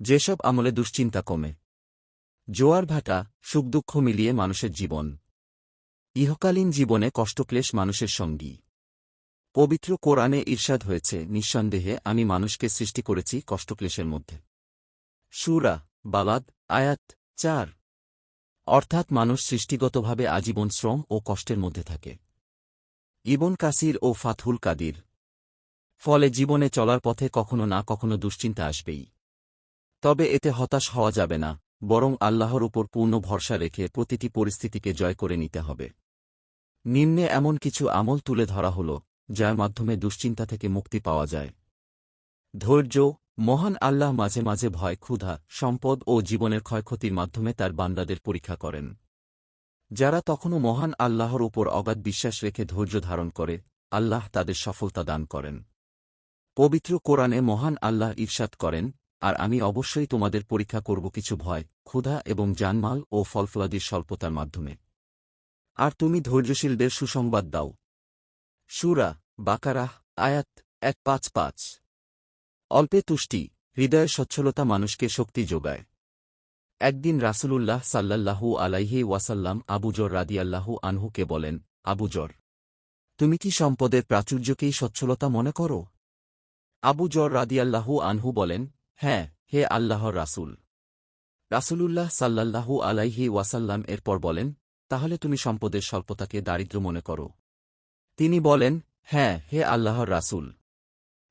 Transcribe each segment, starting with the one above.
যেসব আমলে দুশ্চিন্তা কমে। জোয়ার ভাটা, সুখ দুঃখ মিলিয়ে মানুষের জীবন। ইহকালীন জীবনে কষ্টক্লেশ মানুষের সঙ্গী। পবিত্র কোরআনে ঈর্ষাদ হয়েছে, নিঃসন্দেহে আমি মানুষকে সৃষ্টি করেছি কষ্টক্লেশের মধ্যে। সুরা বালাদ, আয়াত চার। অর্থাৎ মানুষ সৃষ্টিগতভাবে আজীবন শ্রম ও কষ্টের মধ্যে থাকে। ইবন কাসির ও ফাথুল কাদির। ফলে জীবনে চলার পথে কখনো না কখনো দুশ্চিন্তা আসবেই। তবে এতে হতাশ হওয়া যাবে না, বরং আল্লাহর উপর পূর্ণ ভরসা রেখে প্রতিটি পরিস্থিতিকে জয় করে নিতে হবে। নিম্নে এমন কিছু আমল তুলে ধরা হল, যার মাধ্যমে দুশ্চিন্তা থেকে মুক্তি পাওয়া যায়। ধৈর্য, মহান আল্লাহ মাঝে মাঝে ভয়, ক্ষুধা, সম্পদ ও জীবনের ক্ষয়ক্ষতির মাধ্যমে তার বান্দাদের পরীক্ষা করেন। যারা তখনও মহান আল্লাহর উপর অগাধ বিশ্বাস রেখে ধৈর্য ধারণ করে, আল্লাহ তাদের সফলতা দান করেন। পবিত্র কোরআনে মহান আল্লাহ ঈর্ষাদ করেন আর আমি অবশ্যই তোমাদের পরীক্ষা করব কিছু ভয়, ক্ষুধা এবং জানমাল ও ফলফলাদির স্বল্পতার মাধ্যমে। আর তুমি ধৈর্যশীলদের সুসংবাদ দাও। সুরা বাকারাহ, আয়াত এক পাঁচ পাঁচ। অল্পে তুষ্টি হৃদয়ের সচ্ছলতা মানুষকে শক্তি যোগায়। একদিন রাসূলুল্লাহ সাল্লাল্লাহু আলাইহি ওয়াসাল্লাম আবুজর রাদিয়াল্লাহু আনহুকে বলেন আবুজর তুমি কি সম্পদের প্রাচুর্যকেই সচ্ছলতা মনে করো? আবুজর রাদিয়াল্লাহু আনহু বলেন হ্যাঁ হে আল্লাহর রাসূল। রাসূলুল্লাহ সাল্লাল্লাহু আলাইহি ওয়াসাল্লাম এরপর বলেন, তাহলে তুমি সম্পদের স্বল্পতাকে দারিদ্র মনে করো। তিনি বলেন হ্যাঁ হে আল্লাহর রাসূল।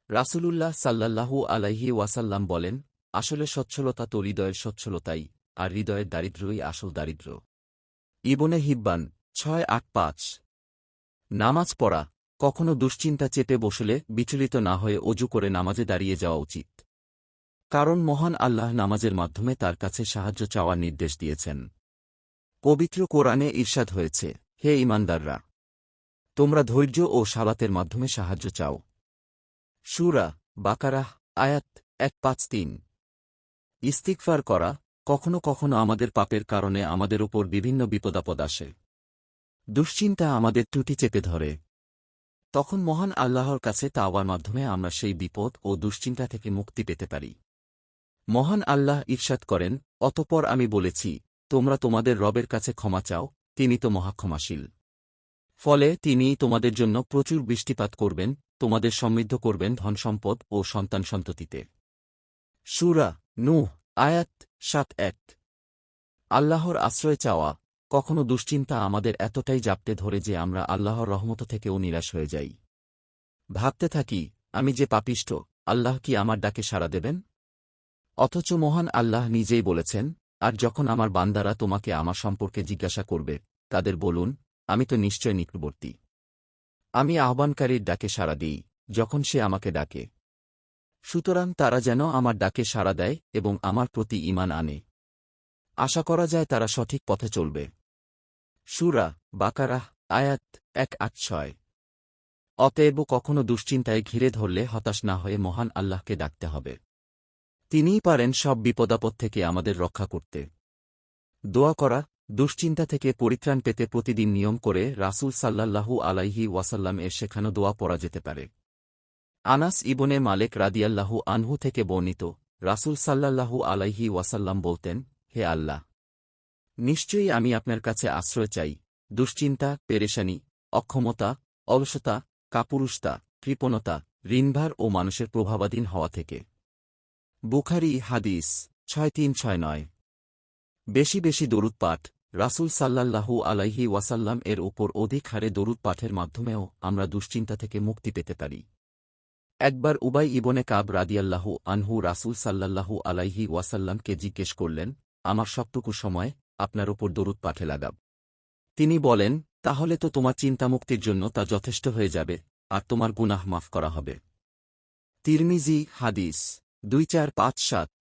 রাসূলুল্লাহ সাল্লাল্লাহু আলাইহি ওয়াসাল্লাম বলেন, আসলে সচ্ছলতা তো হৃদয়ের সচ্ছলতাই, আর হৃদয়ের দারিদ্র্যই আসল দারিদ্র্য ইবনে হিব্বান, ছয় আট পাঁচ। নামাজ পড়া, কখনো দুশ্চিন্তা চেপে বসলে বিচলিত না হয়ে অজু করে নামাজে দাঁড়িয়ে যাওয়া উচিত। কারণ মহান আল্লাহ নামাজের মাধ্যমে তার কাছে সাহায্য চাওয়ার নির্দেশ দিয়েছেন। পবিত্র কোরআনে ঈর্ষাদ হয়েছে, হে ইমানদাররা! তোমরা ধৈর্য ও সালাতের মাধ্যমে সাহায্য চাও। সুরা বাকারাহ আয়াত এক পাঁচ তিন। ইস্তিকফার করা কখনো কখনো আমাদের পাপের কারণে আমাদের উপর বিভিন্ন বিপদাপদ আসে। দুশ্চিন্তা আমাদের ত্রুটি চেপে ধরে। তখন মহান আল্লাহর কাছে তাওয়ার মাধ্যমে আমরা সেই বিপদ ও দুশ্চিন্তা থেকে মুক্তি পেতে পারি। মহান আল্লাহ ঈর্ষাদ করেন, অতপর আমি বলেছি, তোমরা তোমাদের রবের কাছে ক্ষমা চাও, তিনি তো মহাক্ষমাশীল। ফলে তিনি তোমাদের জন্য প্রচুর বৃষ্টিপাত করবেন, তোমাদের সমৃদ্ধ করবেন ধনসম্পদ ও সন্তান সন্ততিতে। সুরা নুহ, আয়াত সাত এক। আল্লাহর আশ্রয় চাওয়া, কখনো দুশ্চিন্তা আমাদের এতটাই জাপটে ধরে যে আমরা আল্লাহর রহমত থেকেও নিরাশ হয়ে যাই। ভাবতে থাকি, আমি যে পাপিষ্ট আল্লাহ কি আমার ডাকে সাড়া দেবেন? অথচ মহান আল্লাহ নিজেই বলেছেন, আর যখন আমার বান্দারা তোমাকে আমার সম্পর্কে জিজ্ঞাসা করবে, তাদের বলুন, আমি তো নিশ্চয় নিকটবর্তী। আমি আহ্বানকারীর ডাকে সাড়া দিই, যখন সে আমাকে ডাকে। সুতরাং তারা যেন আমার ডাকে সাড়া দেয় এবং আমার প্রতি ইমান আনে। আশা করা যায় তারা সঠিক পথে চলবে। সুরা বাকারাহ, আয়াত এক আট ছয়। অতএব কখনো দুশ্চিন্তায় ঘিরে ধরলে হতাশ না হয়ে মহান আল্লাহকে ডাকতে হবে। তিনিই পারেন সব বিপদাপদ থেকে আমাদের রক্ষা করতে। দোয়া করা, দুশ্চিন্তা থেকে পরিত্রাণ পেতে প্রতিদিন নিয়ম করে রাসূল সাল্লাল্লাহু আলাইহি ওয়াসাল্লাম এর শেখানো দোয়া পড়া যেতে পারে। আনাস ইবনে মালেক রাদিয়াল্লাহু আনহু থেকে বর্ণিত, রাসূল সাল্লাল্লাহু আলাইহি ওয়াসাল্লাম বলতেন, হে আল্লাহ! নিশ্চয়ই আমি আপনার কাছে আশ্রয় চাই। দুশ্চিন্তা, পেরেশানি, অক্ষমতা, অলসতা, কাপুরুষতা, কৃপণতা, ঋণভার ও মানুষের প্রভাবাধীন হওয়া থেকে। বুখারি হাদিস, ছয় তিন, ছয় নয়। বেশি বেশি দরুদ পাঠ, রাসূল সাল্লাল্লাহু আলাইহি ওয়াসাল্লাম এর উপর অধিক হারে দরুদ পাঠের মাধ্যমেও আমরা দুশ্চিন্তা থেকে মুক্তি পেতে পারি। একবার উবাই ইবনে কাব রাদিয়াল্লাহু আনহু রাসূল সাল্লাল্লাহু আলাইহি ওয়াসাল্লামকে জিজ্ঞেস করলেন, আমার সবটুকু সময় আপনার ওপর দরুদ পাঠে লাগাব। তিনি বলেন, তাহলে তো তোমার চিন্তামুক্তির জন্য তা যথেষ্ট হয়ে যাবে, আর তোমার গুনাহ মাফ করা হবে। তিরমিজি হাদিস দুই চার পাঁচ সাত।